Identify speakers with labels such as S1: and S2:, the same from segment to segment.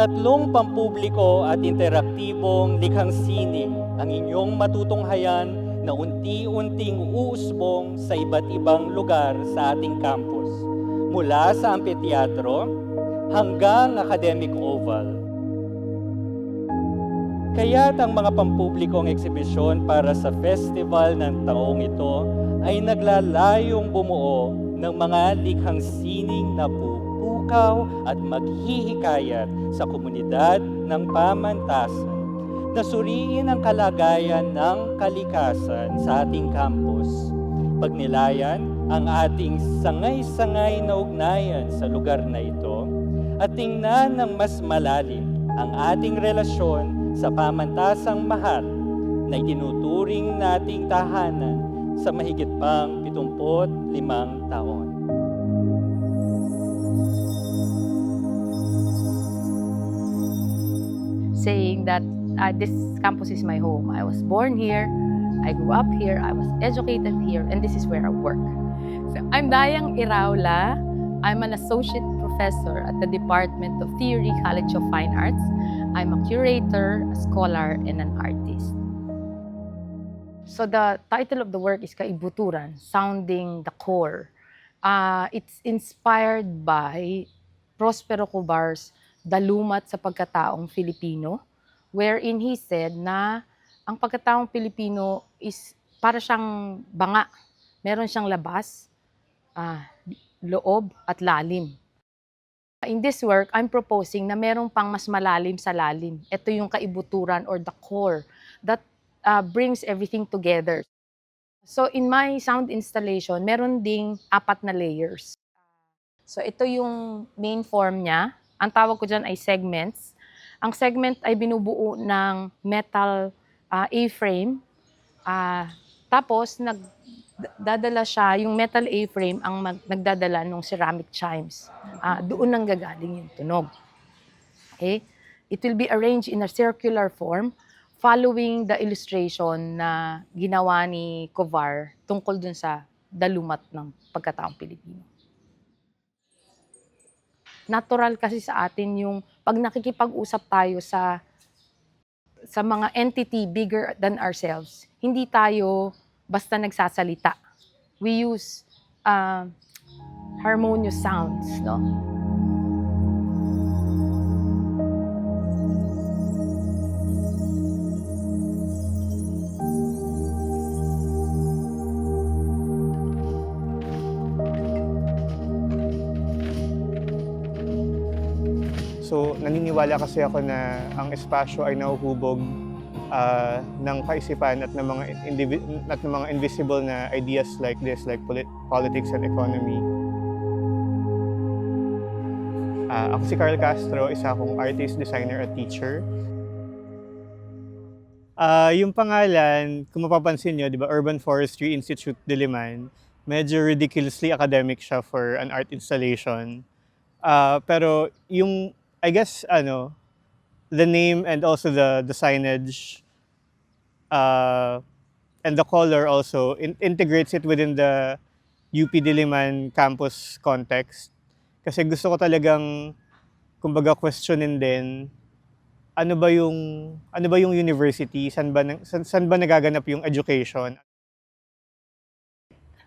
S1: Tatlong pampubliko at interaktibong likhang sining ang inyong matutunghayan na unti-unting uusbong sa iba't ibang lugar sa ating campus. Mula sa ampeteatro hanggang academic oval. Kaya't ang mga pampublikong eksibisyon para sa festival ng taong ito ay naglalayong bumuo ng mga likhang sining na pupukaw at maghihikayat sa komunidad ng pamantasan na suriin ang kalagayan ng kalikasan sa ating campus. Pagnilayan ang ating sangay-sangay na ugnayan sa lugar na ito at tingnan ng mas malalim ang ating relasyon sa pamantasang mahal na itinuturing nating tahanan sa mahigit pang 75 taon.
S2: Saying that uh, this campus is my home. I was born here, I grew up here, I was educated here, and this is where I work. So, I'm Dayang Iraula. I'm an associate professor at the Department of Theory, College of Fine Arts. I'm a curator, a scholar, and an artist. So the title of the work is Kaibuturan, Sounding the Core. Uh, it's inspired by Prospero Cobar's Dalumat sa Pagkataong Filipino, wherein he said na ang pagkataong Pilipino is para siyang banga. Meron siyang labas, ah, loob at lalim. In this work, I'm proposing na merong pang mas malalim sa lalim. Ito yung kaibuturan or the core that uh, brings everything together. So in my sound installation, meron ding apat na layers. So ito yung main form niya. Ang tawag ko dyan ay segments. Ang segment ay binubuo ng metal uh, A-frame. Ah, tapos nag dadala siya, yung metal A-frame ang mag, nagdadala ng ceramic chimes. Ah, doon nang gagaling yung tunog. Okay? It will be arranged in a circular form following the illustration na ginawa ni Kovar tungkol dun sa dalumat ng pagkataong Pilipino. Natural kasi sa atin yung pag nakikipag-usap tayo sa sa mga entity bigger than ourselves, hindi tayo basta nagsasalita. We use uh, harmonious sounds, no?
S3: Naniniwala kasi ako na ang espasyo ay nahuhubog ah, ng kaisipan at ng mga at ng mga invisible na ideas like this like polit- politics and economy. Ah, ako si Carl Castro, isa akong artist, designer at teacher. Ah, yung pangalan, kung mapapansin nyo, di ba, Urban Forestry Institute Diliman, medyo ridiculously academic siya for an art installation. Ah, pero yung I guess ano the name and also the the signage uh, and the color also in- integrates it within the UP Diliman campus context. Kasi gusto ko talagang kumbaga questionin din ano ba yung ano ba yung university? Saan ba saan, saan ba nagaganap yung education?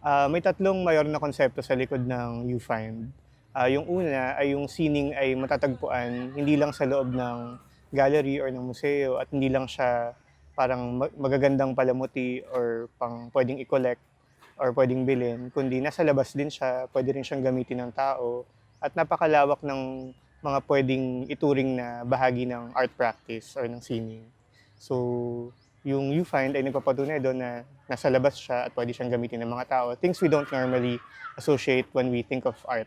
S3: Ah, may tatlong mayor na konsepto sa likod ng UFind. Ah, yung una ay yung sining ay matatagpuan hindi lang sa loob ng gallery or ng museo at hindi lang siya parang ma- magagandang palamuti or pang pwedeng i-collect or pwedeng bilhin, kundi nasa labas din siya, pwede rin siyang gamitin ng tao at napakalawak ng mga pwedeng ituring na bahagi ng art practice or ng sining. So, yung you find ay nagpapatunay doon na nasa labas siya at pwede siyang gamitin ng mga tao. Things we don't normally associate when we think of art.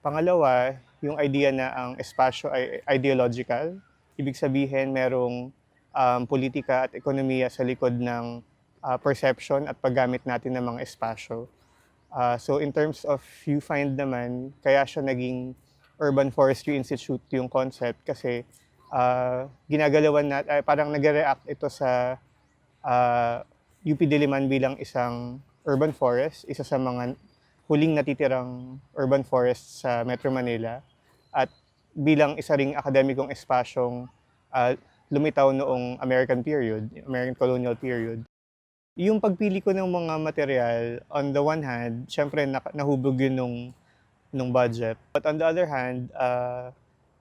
S3: Pangalawa, yung idea na ang espasyo ay ideological. Ibig sabihin, merong um, politika at ekonomiya sa likod ng uh, perception at paggamit natin ng mga espasyo. Uh, so in terms of you find naman, kaya siya naging Urban Forestry Institute yung concept kasi uh, ginagalawan na, ay, parang nag-react ito sa uh, UP Diliman bilang isang urban forest, isa sa mga huling natitirang urban forest sa Metro Manila. At bilang isa ring akademikong espasyong ah, lumitaw noong American period, American colonial period. Yung pagpili ko ng mga material, on the one hand, syempre nahubog yun nung, nung budget. But on the other hand, ah,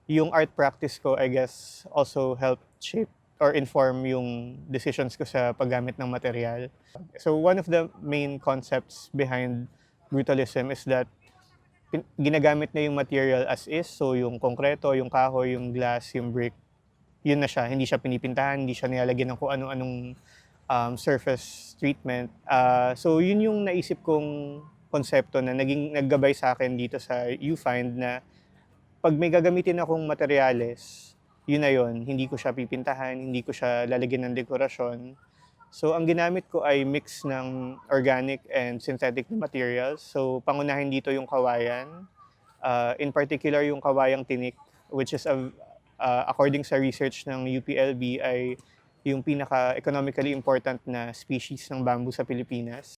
S3: yung art practice ko, I guess, also helped shape or inform yung decisions ko sa paggamit ng material. So one of the main concepts behind brutalism is that ginagamit na yung material as is. So yung konkreto, yung kahoy, yung glass, yung brick, yun na siya. Hindi siya pinipintahan, hindi siya nilalagyan ng kung ano-anong um, surface treatment. Ah, so yun yung naisip kong konsepto na naging naggabay sa akin dito sa UFind na pag may gagamitin akong materyales, yun na yun. Hindi ko siya pipintahan, hindi ko siya lalagyan ng dekorasyon. So, ang ginamit ko ay mix ng organic and synthetic materials. So, pangunahin dito yung kawayan. Uh, in particular, yung kawayang tinik, which is, a, uh, according sa research ng UPLB, ay yung pinaka-economically important na species ng bamboo sa Pilipinas.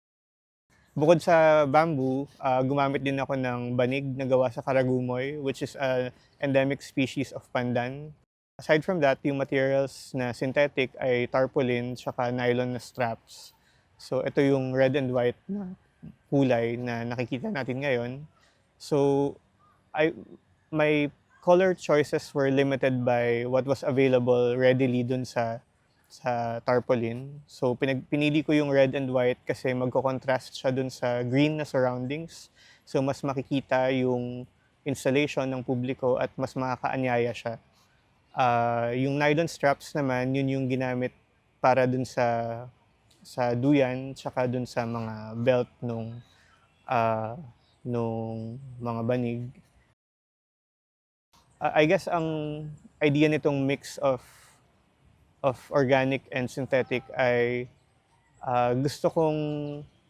S3: Bukod sa bamboo, ah, gumamit din ako ng banig na gawa sa karagumoy, which is an endemic species of pandan. Aside from that, yung materials na synthetic ay tarpaulin tsaka nylon na straps. So ito yung red and white na kulay na nakikita natin ngayon. So I my color choices were limited by what was available readily dun sa sa tarpaulin. So pinag, pinili ko yung red and white kasi magko-contrast siya dun sa green na surroundings. So mas makikita yung installation ng publiko at mas makakaanyaya siya. Ah, yung nylon straps naman, yun yung ginamit para dun sa sa duyan tsaka dun sa mga belt nung ah, nung mga banig. Ah, I guess ang idea nitong mix of of organic and synthetic ay ah, gusto kong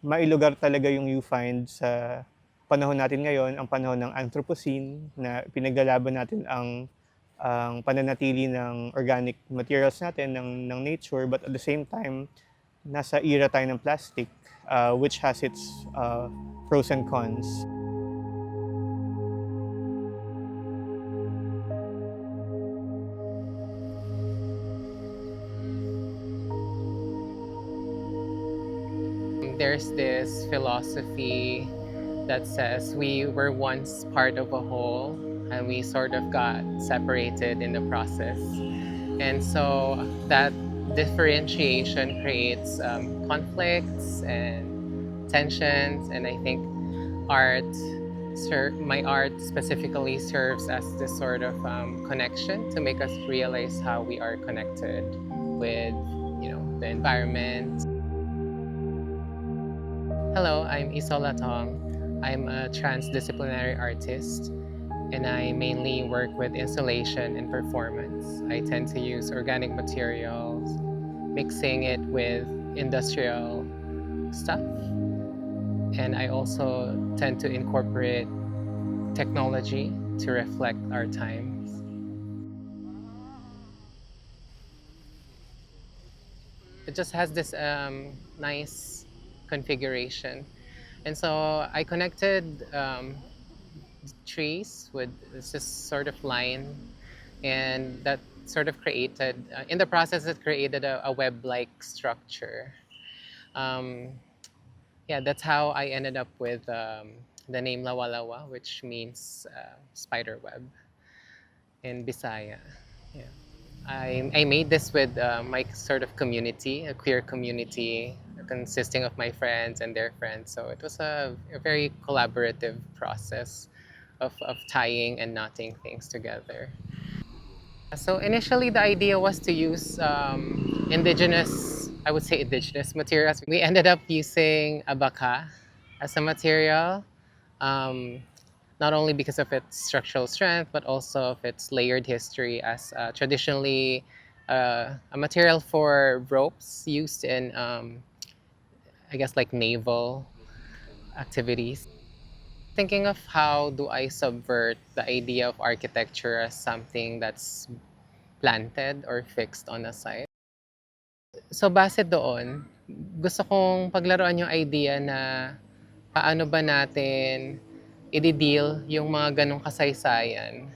S3: mailugar talaga yung viewfind sa panahon natin ngayon, ang panahon ng Anthropocene na pinaglalaban natin ang ang pananatili ng organic materials natin, ng, ng nature, but at the same time, nasa era tayo ng plastic, ah, which has its ah, pros and cons.
S4: There's this philosophy that says we were once part of a whole and we sort of got separated in the process. And so that differentiation creates um, conflicts and tensions. And I think art, ser- my art specifically serves as this sort of um, connection to make us realize how we are connected with, you know, the environment, Hello, I'm Isola Tong. I'm a transdisciplinary artist and I mainly work with installation and performance. I tend to use organic materials, mixing it with industrial stuff. And I also tend to incorporate technology to reflect our times. It just has this um, nice configuration. And so I connected um, trees with this just sort of line, and that sort of created, uh, in the process, it created a, a web like structure. Um, yeah, that's how I ended up with um, the name Lawalawa, which means uh, spider web in Bisaya. Yeah. I, I made this with uh, my sort of community, a queer community consisting of my friends and their friends. So it was a, a very collaborative process of, of tying and knotting things together. So initially, the idea was to use um, indigenous, I would say indigenous materials. We ended up using abaca as a material, um, not only because of its structural strength, but also of its layered history as uh, traditionally uh, a material for ropes used in, um, I guess, like naval activities. Thinking of how do I subvert the idea of architecture as something that's planted or fixed on a site. So base doon, gusto kong paglaruan yung idea na paano ba natin i-deal yung mga ganong kasaysayan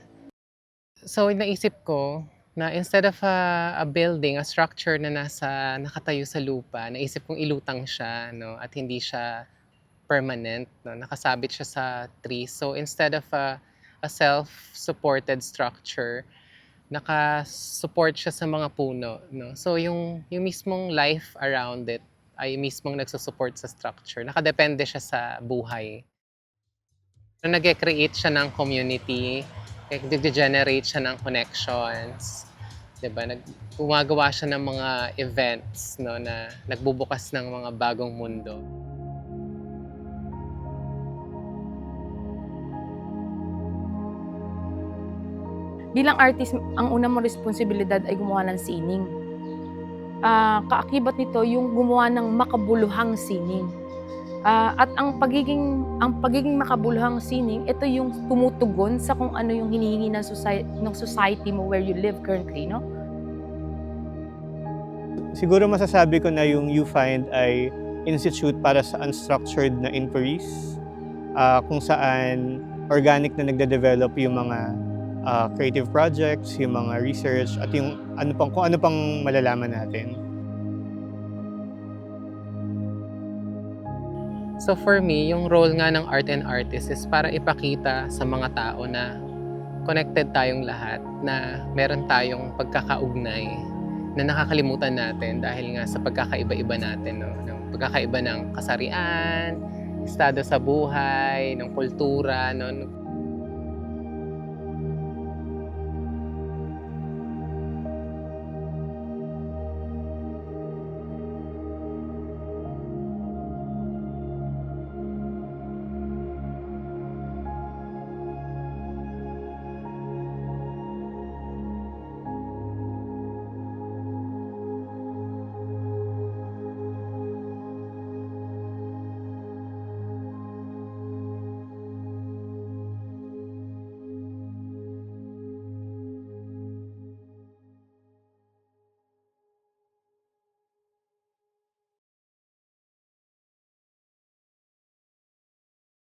S4: So naisip ko na instead of a, a building, a structure na nasa nakatayo sa lupa, naisip kong ilutang siya no at hindi siya permanent no nakasabit siya sa tree. So instead of a, a self-supported structure, naka-support siya sa mga puno no. So yung yung mismong life around it ay mismong nagsusupport sa structure. Nakadepende siya sa buhay. So, nag-create siya ng community, nag-generate siya ng connections, 'di ba? Nag gumagawa siya ng mga events no na nagbubukas ng mga bagong mundo.
S2: Bilang artist, ang una mong responsibilidad ay gumawa ng sining. Ah, kaakibat nito yung gumawa ng makabuluhang sining. Ah, at ang pagiging ang pagiging makabuluhang sining, ito yung tumutugon sa kung ano yung hinihingi ng society, ng society mo where you live currently, no?
S3: Siguro masasabi ko na yung UFind ay institute para sa unstructured na inquiries ah, kung saan organic na nagde-develop yung mga ah, creative projects, yung mga research at yung ano pang kung ano pang malalaman natin.
S4: So for me, yung role nga ng art and artist is para ipakita sa mga tao na connected tayong lahat, na meron tayong pagkakaugnay na nakakalimutan natin dahil nga sa pagkakaiba-iba natin, no? ng pagkakaiba ng kasarian, estado sa buhay, ng kultura, no?